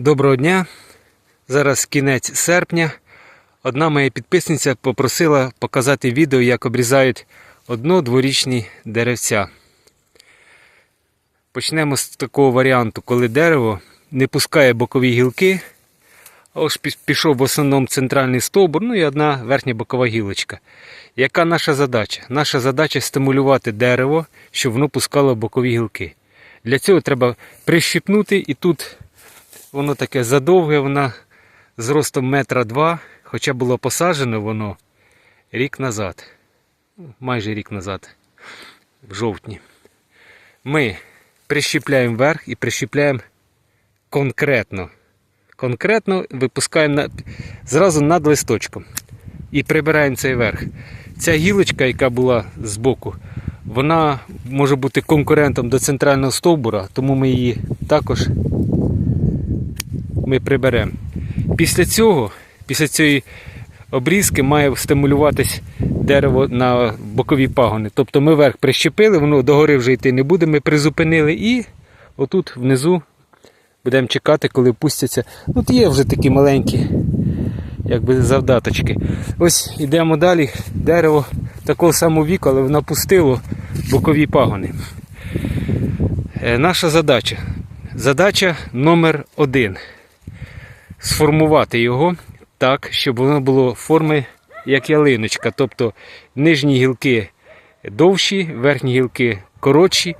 Доброго дня. Зараз кінець серпня. Одна моя підписниця попросила показати відео, як обрізають одно-дворічні деревця. Почнемо з такого варіанту, коли дерево не пускає бокові гілки, а ось пішов в основному центральний стовбур, ну і одна верхня бокова гілочка. Яка наша задача? Наша задача стимулювати дерево, щоб воно пускало бокові гілки. Для цього треба прищипнути і тут Воно таке задовге, вона з ростом метра два, хоча було посаджено воно рік назад. Майже рік назад, в жовтні. Ми прищіпляємо вверх і прищіпляємо конкретно. Конкретно випускаємо на, зразу над листочком. І прибираємо цей верх. Ця гілочка, яка була збоку, вона може бути конкурентом до центрального стовбура, тому ми її також ми приберемо. Після цього, після цієї обрізки має стимулюватись дерево на бокові пагони. Тобто ми верх прищепили, воно догори вже йти не буде, ми призупинили і отут внизу будемо чекати, коли пустяться. Тут є вже такі маленькі якби завдаточки. Ось йдемо далі. Дерево такого самого віку, але воно пустило бокові пагони. Е, Наша задача. Задача номер один сформувати його так, щоб воно було форми як ялиночка. Тобто нижні гілки довші, верхні гілки коротші.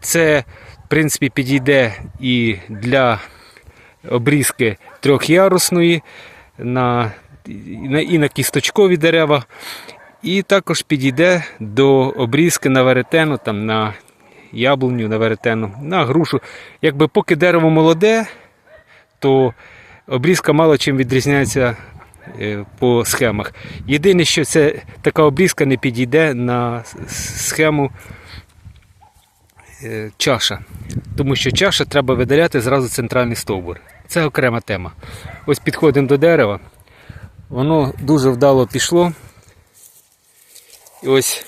Це, в принципі, підійде і для обрізки трьохярусної, на, і на- кісточкові дерева. І також підійде до обрізки на веретену, там, на яблуню, на веретену, на грушу. Якби поки дерево молоде, то обрізка мало чим відрізняється е, по схемах. Єдине, що це така обрізка не підійде на схему е, чаша. Тому що чаша треба видаляти зразу центральний стовбур. Це окрема тема. Ось підходимо до дерева. Воно дуже вдало пішло. І ось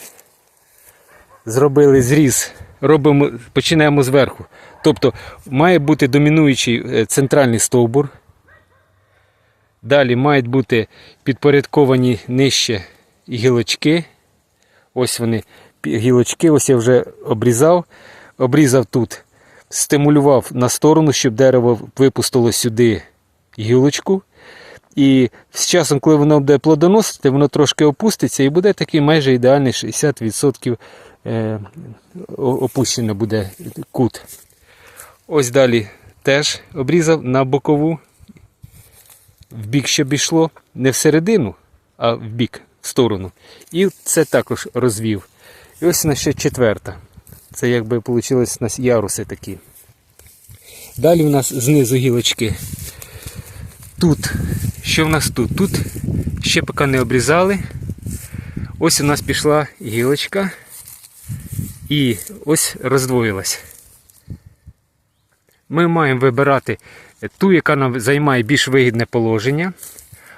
зробили зріз. Робимо, починаємо зверху. Тобто має бути домінуючий е, центральний стовбур. Далі мають бути підпорядковані нижче гілочки. Ось вони, гілочки, ось я вже обрізав. Обрізав тут, стимулював на сторону, щоб дерево випустило сюди гілочку. І з часом, коли воно буде плодоносити, воно трошки опуститься і буде такий майже ідеальний 60% е, опущено буде кут. Ось далі теж обрізав на бокову. В бік, щоб йшло, не всередину, а в бік, в сторону. І це також розвів. І ось нас ще четверта. Це якби у нас яруси такі. Далі у нас знизу гілочки. Тут. Що в нас тут? Тут ще поки не обрізали. Ось у нас пішла гілочка. І ось роздвоїлась. Ми маємо вибирати ту, яка нам займає більш вигідне положення.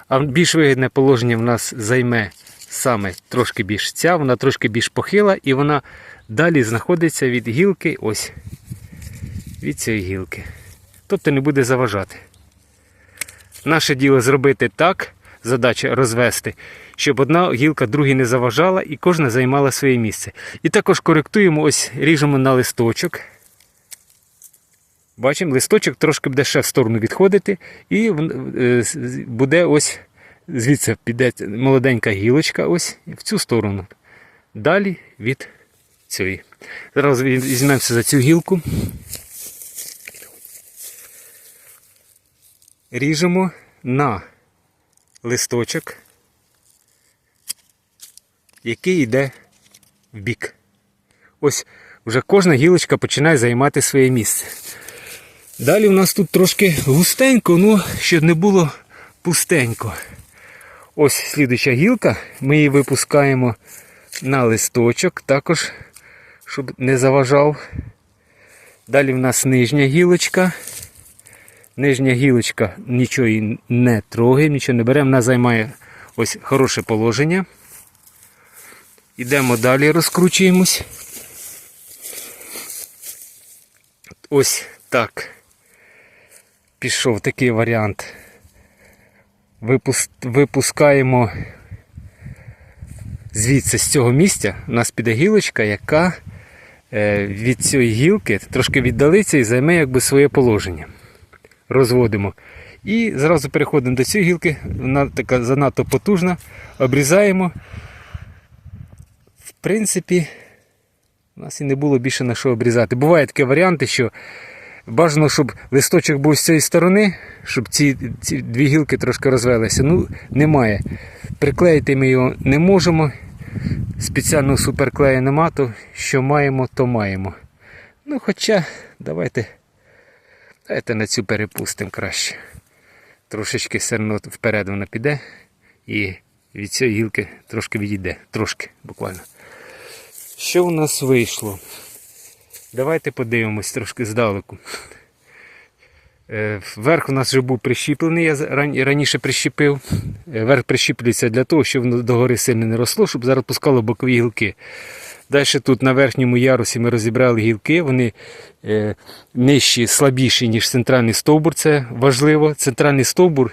А більш вигідне положення в нас займе саме трошки більш ця, вона трошки більш похила, і вона далі знаходиться від гілки, ось від цієї гілки. Тобто не буде заважати. Наше діло зробити так, задача розвести, щоб одна гілка другій не заважала і кожна займала своє місце. І також коректуємо, ось ріжемо на листочок. Бачимо, листочок трошки буде ще в сторону відходити, і е, буде ось звідси піде молоденька гілочка, ось в цю сторону. Далі від цієї. Зараз візь- візьмемося за цю гілку. Ріжемо на листочок, який йде в бік. Ось вже кожна гілочка починає займати своє місце. Далі у нас тут трошки густенько, ну, щоб не було пустенько. Ось слідуча гілка, ми її випускаємо на листочок, також, щоб не заважав. Далі в нас нижня гілочка. Нижня гілочка нічого не трогає, нічого не беремо, вона займає ось хороше положення. Йдемо далі, розкручуємось. Ось так. Пішов такий варіант. Випускаємо звідси з цього місця. У нас піде гілочка, яка е, від цієї гілки трошки віддалиться і займе якби своє положення. Розводимо. І зразу переходимо до цієї гілки, вона така занадто потужна, обрізаємо. В принципі, у нас і не було більше на що обрізати. Бувають такі варіанти, що бажано, щоб листочок був з цієї сторони, щоб ці, ці дві гілки трошки розвелися. Ну, немає. Приклеїти ми його не можемо. Спеціального суперклею нема, то що маємо, то маємо. Ну, хоча, давайте, давайте на цю перепустимо краще. Трошечки все одно вперед вона піде і від цієї гілки трошки відійде. Трошки буквально. Що у нас вийшло? Давайте подивимось трошки здалеку. Е, Верх у нас вже був прищіплений, я раніше прищепив. Е, Верх прищіплюється для того, щоб воно догори сильно не росло, щоб зараз пускало бокові гілки. Далі тут на верхньому ярусі ми розібрали гілки, вони е, нижчі, слабіші, ніж центральний стовбур. Це важливо. Центральний стовбур,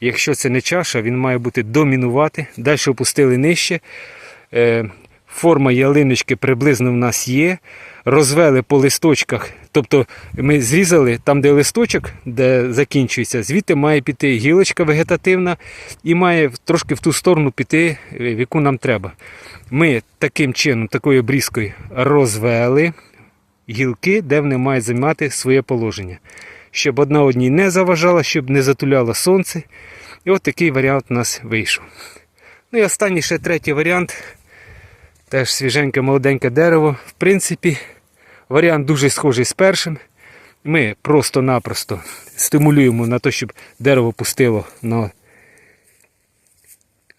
якщо це не чаша, він має бути домінувати. Далі опустили нижче. Форма ялиночки приблизно в нас є. Розвели по листочках. Тобто ми зрізали там, де листочок, де закінчується, звідти має піти гілочка вегетативна і має трошки в ту сторону піти, в яку нам треба. Ми таким чином, такою обрізкою розвели гілки, де вони мають займати своє положення. Щоб одна одній не заважала, щоб не затуляло сонце. І от такий варіант у нас вийшов. Ну і останній ще третій варіант. Теж свіженьке молоденьке дерево. В принципі, варіант дуже схожий з першим. Ми просто-напросто стимулюємо на те, щоб дерево пустило на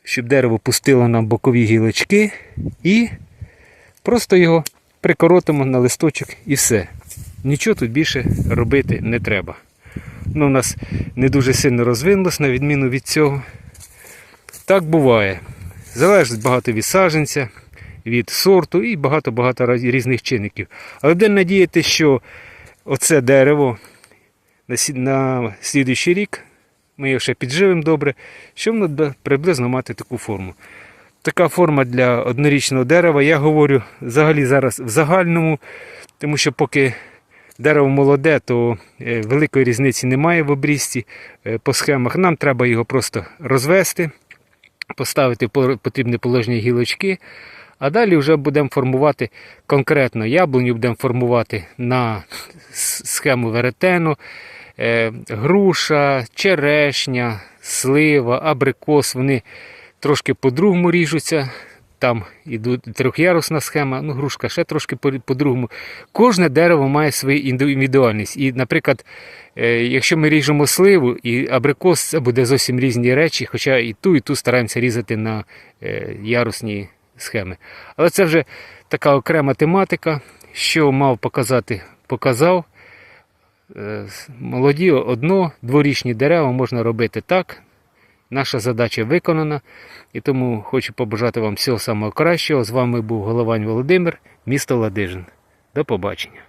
щоб дерево пустило нам бокові гілочки і просто його прикоротимо на листочок і все. Нічого тут більше робити не треба. Ну, у нас не дуже сильно розвинулось, на відміну від цього. Так буває. Залежить багато від саджанця, від сорту і багато-багато різних чинників. Але будемо надіятися, що оце дерево на, слідуючий рік ми його ще підживемо добре, що воно приблизно мати таку форму. Така форма для однорічного дерева. Я говорю взагалі зараз в загальному, тому що поки дерево молоде, то е, великої різниці немає в обрізці е, по схемах. Нам треба його просто розвести, поставити в потрібне положення гілочки. А далі вже будемо формувати конкретно яблуню, будемо формувати на схему веретену, е, груша, черешня, слива, абрикос. Вони трошки по-другому ріжуться. Там ідуть трьохярусна схема, ну грушка ще трошки по- по-другому. Кожне дерево має свою індивідуальність. І, наприклад, е, якщо ми ріжемо сливу і абрикос, це буде зовсім різні речі, хоча і ту, і ту стараємося різати на е, ярусні схеми. Але це вже така окрема тематика. Що мав показати, показав. Е, Молоді одно, дворічні дерева можна робити так. Наша задача виконана. І тому хочу побажати вам всього самого кращого. З вами був Головань Володимир, місто Ладижин. До побачення.